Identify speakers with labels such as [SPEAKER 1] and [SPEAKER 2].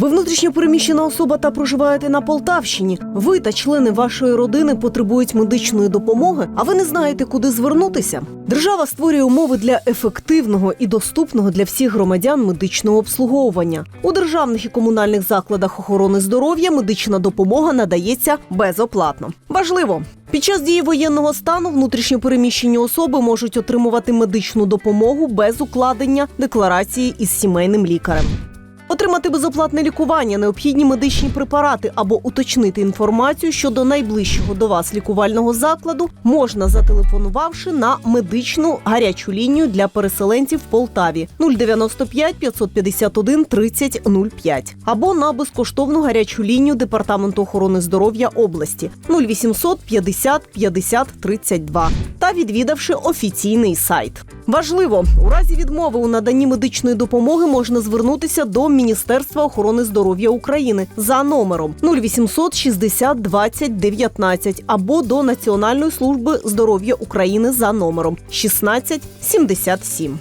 [SPEAKER 1] Ви внутрішньо переміщена особа та проживаєте на Полтавщині. Ви та члени вашої родини потребують медичної допомоги, а ви не знаєте, куди звернутися. Держава створює умови для ефективного і доступного для всіх громадян медичного обслуговування. У державних і комунальних закладах охорони здоров'я медична допомога надається безоплатно. Важливо. Під час дії воєнного стану внутрішньо переміщені особи можуть отримувати медичну допомогу без укладення декларації із сімейним лікарем. Отримати безоплатне лікування, необхідні медичні препарати або уточнити інформацію щодо найближчого до вас лікувального закладу можна зателефонувавши на медичну гарячу лінію для переселенців в Полтаві. 095 551 30 05 або на безкоштовну гарячу лінію департаменту охорони здоров'я області. 0800 50 50 32 та відвідавши офіційний сайт. Важливо, у разі відмови у наданні медичної допомоги можна звернутися до Міністерства охорони здоров'я України за номером 0800 60 20 19 або до Національної служби здоров'я України за номером 16 77.